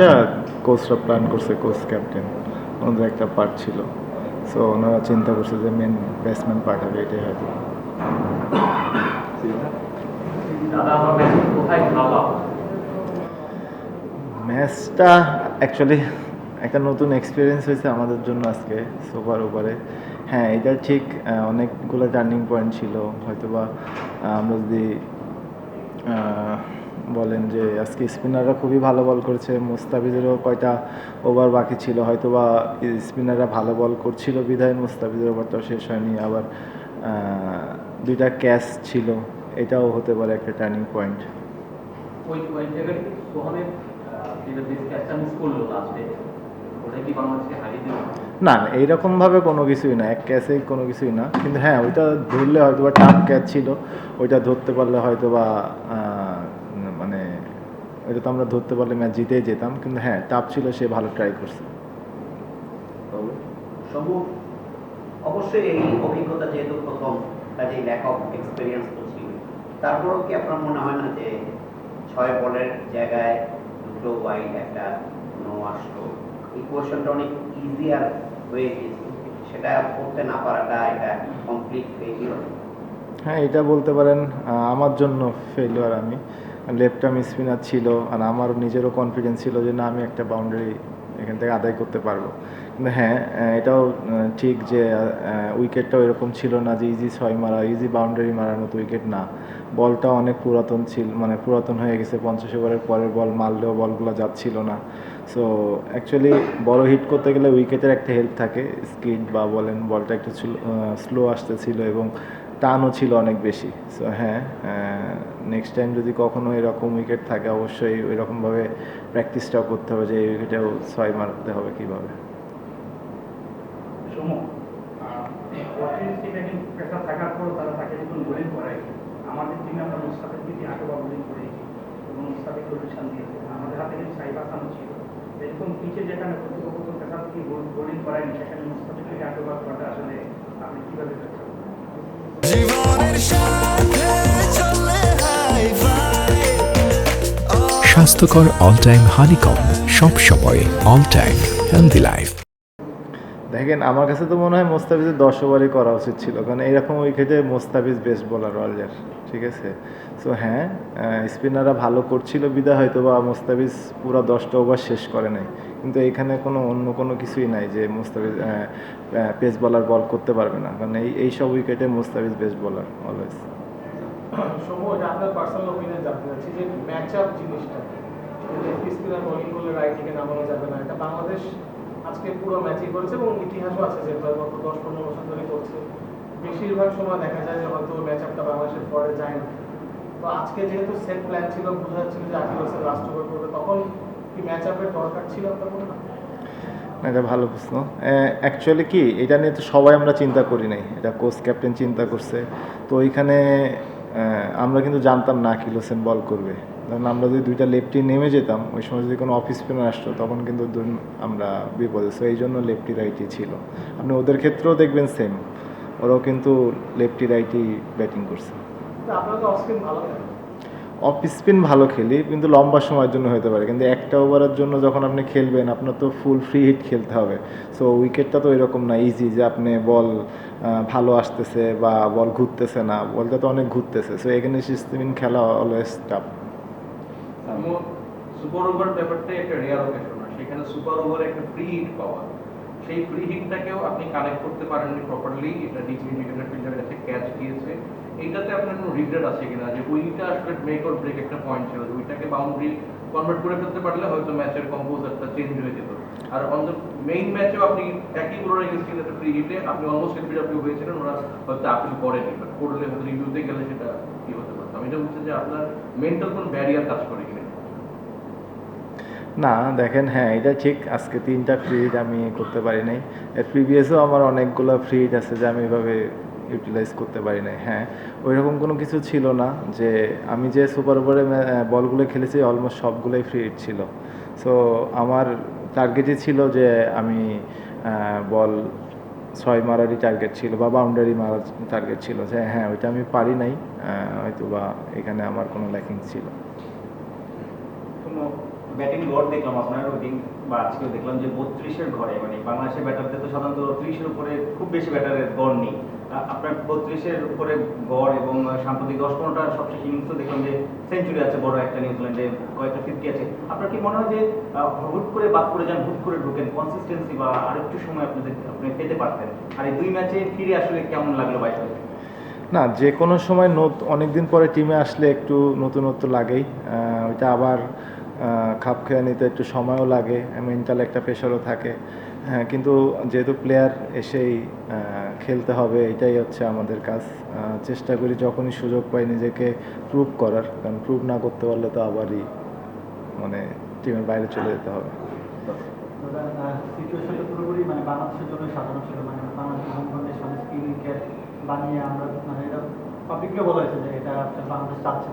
এটা কোচরা প্ল্যান করছে কোচ ক্যাপ্টেন ওনাদের একটা পার্ট ছিল। সো ওনারা চিন্তা করছে যে মেন ব্যাটসম্যান পাঠাবে এটাই হয়তো। ম্যাচটা অ্যাকচুয়ালি একটা নতুন এক্সপিরিয়েন্স হয়েছে আমাদের জন্য আজকে সুপার ওভারে হ্যাঁ এটা ঠিক অনেকগুলো টার্নিং পয়েন্ট ছিল। হয়তোবা আমরা যদি বলেন যে আজকে স্পিনাররা খুবই ভালো বল করেছে মুস্তাফিজেরও কয়টা ওভার বাকি ছিল হয়তোবা স্পিনাররা ভালো বল করছিল বিধায় মুস্তাফিজের ওভারটাও শেষ হয়নি আবার দুইটা ক্যাচ ছিল এটাও হতে পারে একটা টার্নিং পয়েন্ট না না এইরকমভাবে কোনো কিছুই না এক ক্যাচেই কোনো কিছুই না কিন্তু হ্যাঁ ওইটা ধরলে হয়তো বা টাফ ক্যাচ ছিল ওইটা ধরতে পারলে হয়তো বা মানে তো আমরা ধরতে পারলে ম্যাচ জিতেই যেতাম, কিন্তু হ্যাঁ টাফ ছিল, সে ভালো ট্রাই করছে। এই তারপরেও কি আপনার মনে হয় না যে ছয় জায়গায় দুটো একটা নো ইকুয়েশনটা অনেক ইজিয়ার হয়ে গিয়েছে। সেটা করতে না পারাটা এটা কমপ্লিট ফেলিওর হ্যাঁ এটা বলতে পারেন আমার জন্য ফেলিওর আমি। লেফট আর্ম স্পিনার ছিল আর আমার নিজেরও কনফিডেন্স ছিল যে না, আমি একটা বাউন্ডারি এখান থেকে আদায় করতে পারব। কিন্তু হ্যাঁ এটাও ঠিক যে উইকেটটাও এরকম ছিল না যে ইজি ছয় মারা ইজি বাউন্ডারি মারার মতো উইকেট না। বলটা অনেক পুরাতন ছিল মানে পুরাতন হয়ে গেছে, পঞ্চাশ ওভারের পরের বল মারলেও বলগুলো যাচ্ছিল না। সো অ্যাকচুয়ালি বড় হিট করতে গেলে উইকেটের একটা হেল্প থাকে স্কিড বা বলেন, বলটা একটু স্লো আসতেছিল এবং টানও ছিল অনেক বেশি। সো হ্যাঁ নেক্সট টাইম যদি কখনো এরকম উইকেট থাকে, অবশ্যই ওই রকমভাবে প্র্যাকটিসটাও করতে হবে যে এই উইকেটেও ছয় মারতে হবে কীভাবে। করায়। আমাদের টিমে আমরা মুস্তাফিজ বোলিং এবং মুস্তাফিজ আমাদের হাতে ছিল। এরকম পিচে যেখানে প্রতিপক্ষ বোলিং সেখানে করাটা আসলে আপনি কীভাবে স্বাস্থ্যকর অল টাইম হানিকম সব সময় অল টাইম হেলদি লাইফ দেখেন, আমার কাছে তো মনে হয় মোস্তাফিজের দশ ওভারই করা উচিত ছিল, কারণ এইরকম উইকেটে মোস্তাফিজ বেস্ট বোলার অলরেডি ঠিক আছে? সো হ্যাঁ স্পিনাররা ভালো করছিল বিদায় হয়তো বা মোস্তাফিজ পুরো দশটা ওভার শেষ করে নাই। কিন্তু এখানে কোনো অন্য কোনো কিছুই নাই যে মোস্তাফিজ পেস বলার বল করতে পারবে না। কারণ এই এই সব উইকেটে মোস্তাফিজ বেস্ট বলার অলওয়েজ আজকে পুরো ম্যাচই এবং ইতিহাসও আছে যে দশ পনেরো বছর ধরে করছে। বেশিরভাগ সময় দেখা যায় যে হয়তো ম্যাচ আপটা বাংলাদেশের পরে যায় না। তো আজকে যেহেতু সেট প্ল্যান ছিল, বোঝা যাচ্ছিল যে আকিব হোসেন লাস্ট ওভার করবে, তখন কি ম্যাচ আপের দরকার ছিল আপনার মনে হয়? এটা ভালো প্রশ্ন। অ্যাকচুয়ালি কি, এটা নিয়ে তো সবাই আমরা চিন্তা করি নাই। এটা কোচ ক্যাপ্টেন চিন্তা করছে। তো ওইখানে আমরা কিন্তু জানতাম না কিল হোসেন বল করবে। কারণ আমরা যদি দুইটা লেফটি নেমে যেতাম, ওই সময় যদি কোনো অফিস স্পিনার আসতো, তখন কিন্তু আমরা বিপদে। সো এই জন্য লেফটি রাইটই ছিল। আপনি ওদের ক্ষেত্রেও দেখবেন সেম ওরাও কিন্তু লেফটি রাইটই ব্যাটিং করছে। তো আপনারা তো অফস্পিন ভালো খেলেন অফ স্পিন ভালো খেলি কিন্তু লম্বা সময়ের জন্য হতে পারে। কিন্তু একটা ওভারের জন্য যখন আপনি খেলবেন আপনার তো ফুল ফ্রি হিট খেলতে হবে। সো উইকেটটা তো এরকম না ইজি যে আপনি বল ভালো আসতেছে বা বল ঘুরতেছে না। বলটা তো অনেক ঘুরতেছে। সো এখানে স্পিন খেলা অলওয়েজ টাফ সুপার ওভার ব্যাপারটাই একটা রেয়ার অকেশন সেখানে সুপার ওভারে একটা ফ্রি হিট পাওয়া। সেই হিটটাকেও আপনি কানেক্ট করতে পারেননি প্রপারলি এটা ডিপ ইন্ডিকেটর ফিল্ডার কাছে ক্যাচ দিয়েছে। এইটাতে আপনার কোনো রিগ্রেট আছে কিনা? যে ওইটা আসলে মেক অর ব্রেক একটা পয়েন্ট ছিল, যে ওইটাকে বাউন্ডারি কনভার্ট করে ফেলতে পারলে হয়তো ম্যাচের কম্পোজারটা চেঞ্জ হয়ে যেত। আর অন দ্য মেইন ম্যাচেও আপনি একই বোলার এগেন্স্ট একটা ফ্রি হিটে আপনি অলমোস্ট এলবিডব্লিউ হয়েছিলেন, ওরা হয়তো আপিল করেনি বাট করলে হয়তো রিভিউতে গেলে সেটা কি হতে পারতো? আমি এটা বলছি যে আপনার মেন্টাল কোনো ব্যারিয়ার কাজ করে কিনা। না, দেখেন হ্যাঁ এটা ঠিক, আজকে তিনটা ফ্রি হিট আমি করতে পারি নাই। এর প্রিভিয়াসও আমার অনেকগুলো ফ্রি হিট আছে যে আমি এভাবে ইউটিলাইজ করতে পারি নাই হ্যাঁ। ওই রকম কোনো কিছু ছিল না যে আমি যে সুপার ওভারে বলগুলো খেলেছি অলমোস্ট সবগুলোই ফ্রি হিট ছিল। সো আমার টার্গেটই ছিল যে আমি বল ছয় মারারই টার্গেট ছিল বা বাউন্ডারি মারার টার্গেট ছিল যে হ্যাঁ ওইটা আমি পারি নাই হয়তো বা এখানে আমার কোনো ল্যাকিং ছিল। ব্যাটিং গড় দেখলাম আপনার ওয়েটিং বা আজকেও দেখলাম যে বত্রিশের ঘরে মানে বাংলাদেশের ব্যাটারদের তো সাধারণত ত্রিশের উপরে খুব বেশি ব্যাটারের গড় নেই। আপনার বত্রিশের উপরে গড় এবং সাম্প্রতিক দশ পনেরোটা সবশেষ ইনিংসও দেখলাম যে সেঞ্চুরি আছে, বড় একটা নিউজিল্যান্ডে কয়েকটা ফিফটি আছে। আপনার কি মনে হয় যে হুট করে বাদ করে যান, হুট করে ঢুকেন কনসিস্টেন্সি বা আরেকটু সময় আপনাদের আপনি পেতে পারতেন? আর এই দুই ম্যাচে ফিরে আসলে কেমন লাগল বাইশ না, যে কোনো সময় অনেক দিন পরে টিমে আসলে একটু নতুনত্ব লাগেই। ওইটা আবার খাপ খেয়ে নিতে একটু সময়ও লাগে মেন্টাল একটা প্রেশারও থাকে হ্যাঁ কিন্তু যেহেতু প্লেয়ার এসেই খেলতে হবে এটাই হচ্ছে আমাদের কাজ চেষ্টা করি যখনই সুযোগ পাই নিজেকে প্রুভ করার কারণ প্রুভ না করতে পারলে তো আবারই মানে টিমের বাইরে চলে যেতে হবে মানে মানে বানিয়ে আমরা মানে এটা বলা হয়েছে যে এটা বাংলাদেশ চাচ্ছে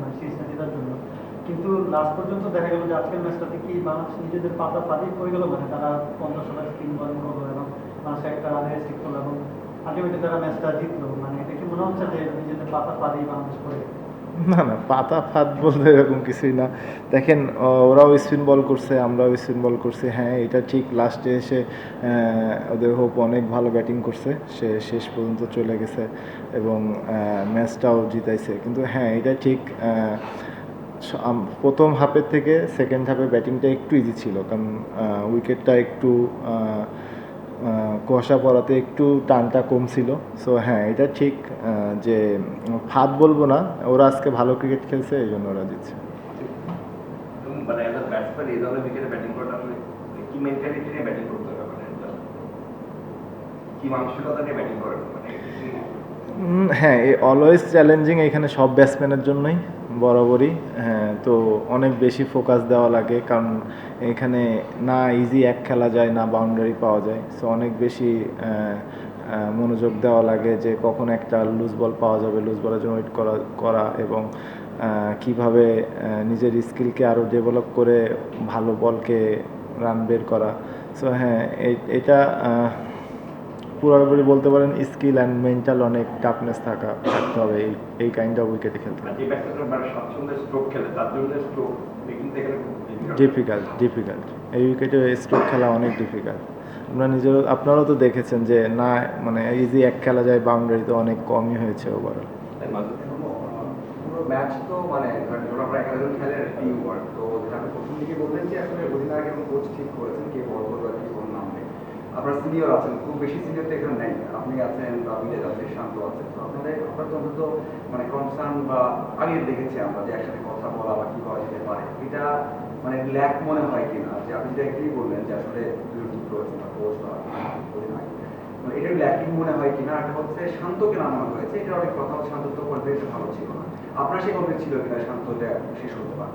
মানে জন্য কিন্তু লাস্ট পর্যন্ত দেখা গেল যে আজকের ম্যাচটাতে কি বাংলাদেশ নিজেদের পাতা পাতেই পড়ে গেল? মানে তারা পঞ্চাশ ওভার স্কিল বলিং করল এবং বাংলাদেশ একটা রানে রেস্ট্রিক্ট করল এবং আলটিমেটলি তারা ম্যাচটা জিতলো। মানে এটা কি মনে হচ্ছে যে নিজেদের পাতা পাতেই বাংলাদেশ গেল? না না, পাতা ফাত বলতে এরকম কিছুই না। দেখেন ওরাও স্পিন বল করছে, আমরাও স্পিন বল করছি। হ্যাঁ এটা ঠিক লাস্টে এসে ওদের হোপ অনেক ভালো ব্যাটিং করছে। সে শেষ পর্যন্ত চলে গেছে এবং ম্যাচটাও জিতাইছে। কিন্তু হ্যাঁ এটা ঠিক প্রথম হাফের থেকে সেকেন্ড হাফে ব্যাটিংটা একটু ইজি ছিল। কারণ উইকেটটা একটু কুয়াশা পড়াতে একটু টানটা কম ছিল। সো হ্যাঁ এটা ঠিক যে ফাঁদ বলব না ওরা আজকে ভালো ক্রিকেট খেলছে এই জন্য ওরা জিতছে। মানে মানে মানে হ্যাঁ অলওয়েজ চ্যালেঞ্জিং এখানে সব ব্যাটসম্যানের জন্যই। বরাবরই হ্যাঁ তো অনেক বেশি ফোকাস দেওয়া লাগে কারণ এখানে না ইজি এক খেলা যায়, না বাউন্ডারি পাওয়া যায়। সো অনেক বেশি মনোযোগ দেওয়া লাগে যে কখন একটা লুজ বল পাওয়া যাবে লুজ বলের জন্য ওয়েট করা করা এবং কীভাবে নিজের স্কিলকে আরও ডেভেলপ করে ভালো বলকে রান বের করা। সো হ্যাঁ এটা পুরোপুরি বলতে পারেন স্কিল অ্যান্ড মেন্টাল অনেক টাফনেস থাকা থাকতে হবে এই এই কাইন্ড অফ উইকেটে খেলতে। ব্যাটসম্যান মানে। ডিফিকাল্ট ডিফিকাল্ট এই উইকেটে স্ট্রোক খেলা অনেক ডিফিকাল্ট আপনারা নিজের আপনারাও তো দেখেছেন যে না মানে ইজি এক খেলা যায় বাউন্ডারি তো অনেক কমই হয়েছে ওভারঅল ম্যাচ তো মানে ধরেন যখন আমরা এগারো জন খেলে তো প্রথম দিকে বললেন যে আসলে অধিনায়ক এবং কোচ ঠিক করেছেন কে বল করবে আর কে বল নামবে আপনার সিনিয়র আছেন, খুব বেশি সিনিয়র তো এখানে নেই। আপনি আছেন বিলেজ আছে শান্ত আছে তো আপনাদের, আপনার তো অন্তত মানে কনসার্ন বা আগে দেখেছি আমরা যে একসাথে কথা বলা বা কি করা যেতে পারে। এটা মানে ল্যাক মনে হয় কিনা? যে আপনি যেটা একটাই বললেন যে আসলে ঠিক করেছেন বা মানে এটা ল্যাকিং মনে হয় কিনা? একটা হচ্ছে শান্তকে নামানো হয়েছে। এটা অনেক কথা শান্ত তো কনফিডেন্স ভালো ছিল না। আপনার সেই কনফিডেন্স ছিল কিনা? শান্তটা শেষ হতে পারে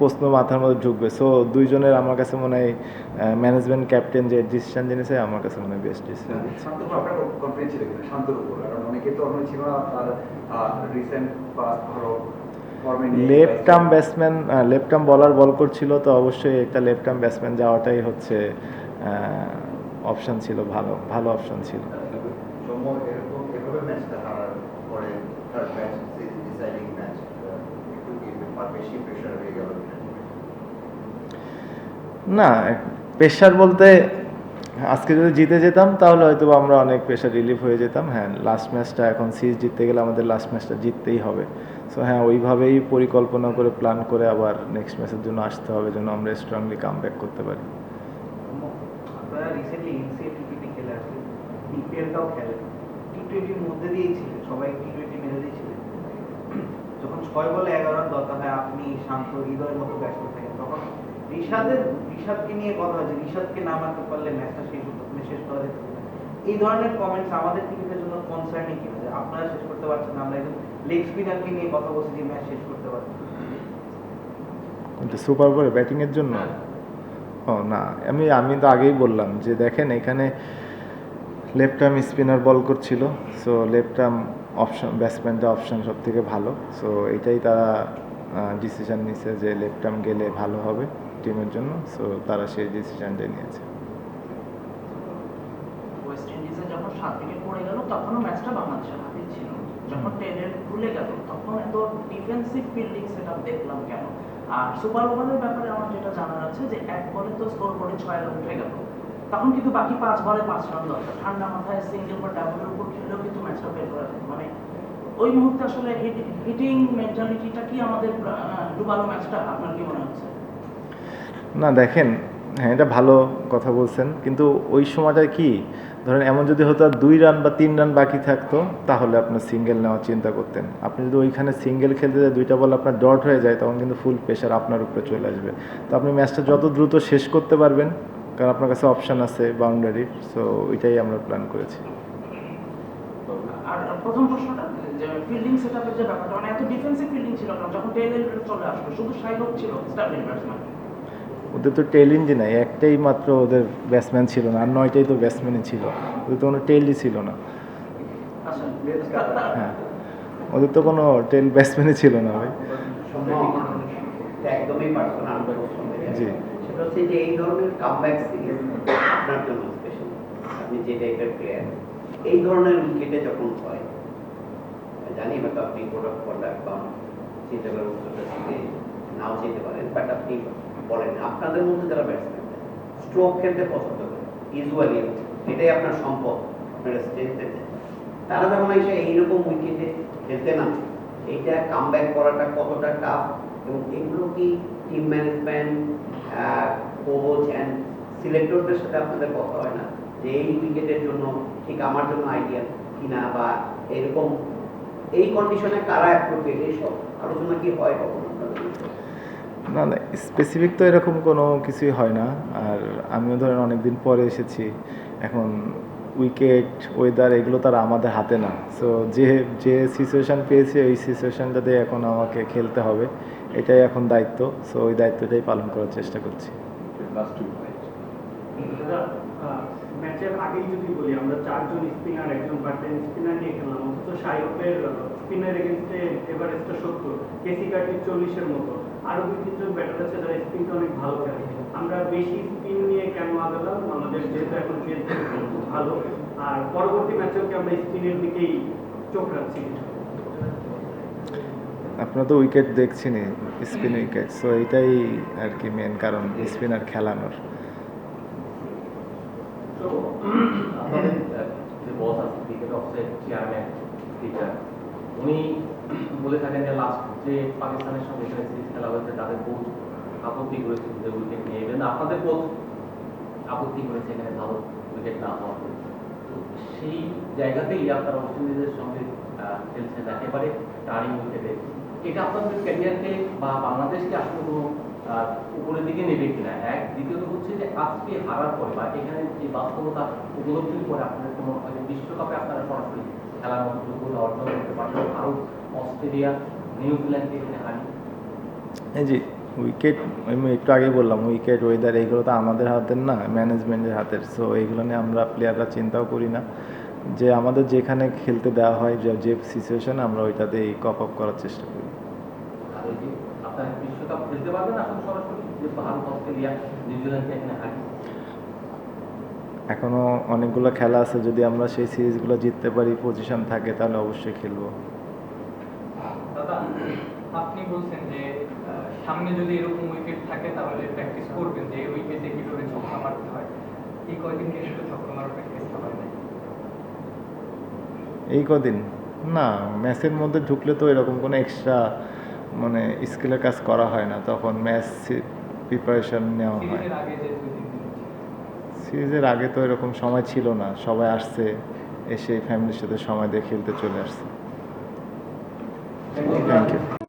প্রশ্ন মাথার মধ্যে ঢুকবে। সো দুইজনের আমার কাছে মনে হয় ম্যানেজমেন্ট ক্যাপ্টেন যে ডিসিশন জেনেছে আমার কাছে মনে হয় best decision left arm batsman left arm bowler bowl করছিল তো অবশ্যই একটা লেফট আর্ম ব্যাটসম্যান যাওয়াটাই হচ্ছে অপশন ছিল ভালো ভালো অপশন ছিল সৌম্য এরকম এভাবে ম্যাচটা হারার পরে তার ম্যাচ ডিসাইডিং ম্যাচ একটু কি বেশি প্রেশার হয়ে গেল না প্রেশার বলতে আজকে যদি জিতে যেতাম তাহলে হয়তো আমরা অনেক প্রেশার রিলিফ হয়ে যেতাম। হ্যাঁ লাস্ট ম্যাচটা এখন সিরিজ জিততে গেলে আমাদের লাস্ট ম্যাচটা জিততেই হবে। সো হ্যাঁ ওইভাবেই পরিকল্পনা করে প্ল্যান করে আবার নেক্সট ম্যাচের জন্য আসতে হবে যেন আমরা স্ট্রংলি কাম ব্যাক করতে পারি। খেলেন। টি টোয়েন্টির মধ্যে সবাই টি টোয়েন্টি মেরে দিয়েছিলেন যখন ছয় বলে এগারো রান দরকার হয় আপনি শান্ত হৃদয়ের মতো ব্যস্ত থাকেন। তখন রিশাদের রিশাদকে নিয়ে কথা হয়েছে রিশাদকে না মারতে পারলে ম্যাচটা শেষ হতো মানে শেষ করা যেত এই ধরনের কমেন্টস আমাদের ক্রিকেটের জন্য কনসার্নিং কিনা যে আপনারা শেষ করতে পারছেন না আমরা একজন লেগ স্পিনারকে নিয়ে কথা বলছি যে ম্যাচ শেষ করতে কিন্তু সুপার বলে ব্যাটিংয়ের জন্য? ও ও না আমি আমি তো আগেই বললাম যে দেখেন এখানে লেফট আর্ম স্পিনার বল করছিল সো লেফট আর্ম অপশন ব্যাটসম্যানটা অপশন সব থেকে ভালো। সো এটাই তারা ডিসিশন নিছে যে লেফট আর্ম গেলে ভালো হবে টিমের জন্য। সো তারা সেই ডিসিশনটাই নিয়েছে। ওয়েস্ট ইন্ডিজে যখন সাত উইকেট পড়ে গেল তখনও ম্যাচটা বাংলাদেশের হাতে ছিল। যখন টেনের খুলে গেল তখন এত ডিফেন্সিভ ফিল্ডিং দেখলাম কেন? আর সুপার ওভারের ব্যাপারে আমার যেটা জানার আছে যে এক বলে তো স্কোর করে ছয় রান উঠে গেল। তখন কিন্তু বাকি পাঁচ বলে পাঁচ রান দরকার ঠান্ডা মাথায় সিঙ্গেল বা ডাবলের উপর খেললেও কিন্তু ম্যাচটা বের করা যেত মানে ওই মুহূর্তে আসলে হিটিং মেন্টালিটিটা কি আমাদের ডুবালো ম্যাচটা আপনার কি মনে হচ্ছে? না, দেখেন হ্যাঁ এটা ভালো কথা বলছেন। কিন্তু ওই সময়টায় কি, ধরেন এমন যদি হতো দুই রান বা তিন রান বাকি থাকতো, তাহলে আপনার সিঙ্গেল নেওয়ার চিন্তা করতেন। আপনি যদি ওইখানে সিঙ্গেল খেলতে যায়, দুইটা বল আপনার ডট হয়ে যায়, তখন কিন্তু ফুল প্রেশার আপনার উপরে চলে আসবে। তো আপনি ম্যাচটা যত দ্রুত শেষ করতে পারবেন কারণ আপনার কাছে অপশান আছে বাউন্ডারির সো ওইটাই আমরা প্ল্যান করেছি। আর প্রথম প্রশ্নটা যে ফিল্ডিং সেটআপের যে ব্যাপারটা মানে এত ডিফেন্সিভ ফিল্ডিং ছিল না যখন টেইল চলে আসলো শুধু শাইলক ছিল স্টার্লিং ব্যাটসম্যান ওদের তো টেল ইঞ্জি নাই একটাই মাত্র ওদের ব্যাটসম্যান ছিল না আর নয়টাই তো ব্যাটসম্যানই ছিল ওদের তো কোনো টেলই ছিল না। আচ্ছা। হ্যাঁ ওদের তো কোনো টেল ব্যাটসম্যানই ছিল না ভাই। একদমই পার্সোনাল জি। হচ্ছে যে এই ধরনের কামব্যাক সিরিজ আপনার জন্য স্পেশাল আপনি যে টাইপের প্লেয়ার এই ধরনের উইকেটে যখন হয় জানি হয়তো আপনি কোড অফ কন্ডাক্ট বা চিন্তা করে উত্তরটা দিতে নাও যেতে পারেন বাট আপনি বলেন, আপনাদের মধ্যে যারা ব্যাটসম্যান স্ট্রোক খেলতে পছন্দ করে ইউজুয়ালি এটাই আপনার সম্পদ, আপনার স্ট্রেংথ তারা যখন এসে এইরকম উইকেটে খেলতে না এইটা কামব্যাক করাটা কতটা টাফ এবং এগুলো কি টিম ম্যানেজমেন্ট কোচ অ্যান্ড সিলেক্টরদের সাথে আপনাদের কথা হয় না। যে এই উইকেটের জন্য, ঠিক আমার জন্য আইডিয়া কিনা বা এরকম, এই কন্ডিশনে কারা অ্যাপ্রোপ্রিয়েট এইসব আলোচনা কি হয় কখনো না না স্পেসিফিক তো এরকম কোনো কিছুই হয় না। আর আমিও ধরেন অনেক দিন পরে এসেছি। এখন উইকেট ওয়েদার এগুলো তার আমাদের হাতে না। সো যে যে সিচুয়েশান পেয়েছি, ওই সিচুয়েশানটাতে এখন আমাকে খেলতে হবে। এটাই এখন দায়িত্ব সো ওই দায়িত্বটাই পালন করার চেষ্টা করছি। ম্যাচের আগেই যদি বলি আমরা চারজন স্পিনার একজন স্পিনার নিয়ে খেললাম অথচ শাইকের স্পিনার এগেনস্টে এভারেস্টটা সত্তর কেসি চল্লিশের মতো। আরও দুই তিনজন ব্যাটার আছে যারা স্পিনটা অনেক ভালো খেলে। আমরা বেশি স্পিন নিয়ে কেন আগালাম? আমাদের যেহেতু এখন পেস ভালো। আর পরবর্তী ম্যাচেও কি আমরা স্পিনের দিকেই চোখ রাখছি? আপনারা তো উইকেট দেখছেনই স্পিন উইকেট সো এটাই আর কি মেন কারণ স্পিনার খেলানোর তাদের আপত্তি উইকেট নিয়ে। আপনাদের আপত্তি এখানে ভালো উইকেট না সেই জায়গাতেই আপনারা ওয়েস্ট ইন্ডিজের সঙ্গে খেলছেন। একেবারে টার্নিং উইকেটে এটা আপনাদের ক্যারিয়ারকে বা বাংলাদেশকে আসলে কোনো উপরের দিকে নেবে কিনা? এক, দ্বিতীয়ত হচ্ছে যে আজকে হারার পরে বা এখানে যে বাস্তবতা উপলব্ধির পরে আপনাদের কোনো হয়তো বিশ্বকাপে আপনারা সরাসরি খেলার মতো যোগ্যতা অর্জন করতে পারবেন ভারত অস্ট্রেলিয়া, নিউজিল্যান্ডকে এখানে হারিয়ে এই যে উইকেট আমি একটু আগে বললাম উইকেট ওয়েদার এইগুলো তো আমাদের হাতের না ম্যানেজমেন্টের হাতের। সো এইগুলো নিয়ে আমরা প্লেয়াররা চিন্তাও করি না। যে আমাদের যেখানে খেলতে দেওয়া হয় যে যে সিচুয়েশন আমরা ওইটাতেই কপ আপ করার চেষ্টা করি। এখন অনেকগুলো খেলা আছে যদি আমরা সেই সিরিজগুলো জিততে পারি পজিশন থাকে তাহলে অবশ্যই খেলব। আপনি বলছেন যে সামনে যদি এরকম উইকেট থাকে তাহলে প্র্যাকটিস করবেন যে এই উইকেটে কীভাবে ছক্কা মারতে হয়? এই কয়দিন কি শুধু ছক্কা মারার প্র্যাকটিস হয় এই কদিন? না ম্যাচের মধ্যে ঢুকলে তো এরকম কোনো এক্সট্রা মানে স্কিলের কাজ করা হয় না। তখন ম্যাচ প্রিপারেশন নেওয়া হয়। আগে সিরিজের আগে তো এরকম সময় ছিল না। সবাই আসছে এসে ফ্যামিলির সাথে সময় দিয়ে খেলতে চলে আসছে। Thank you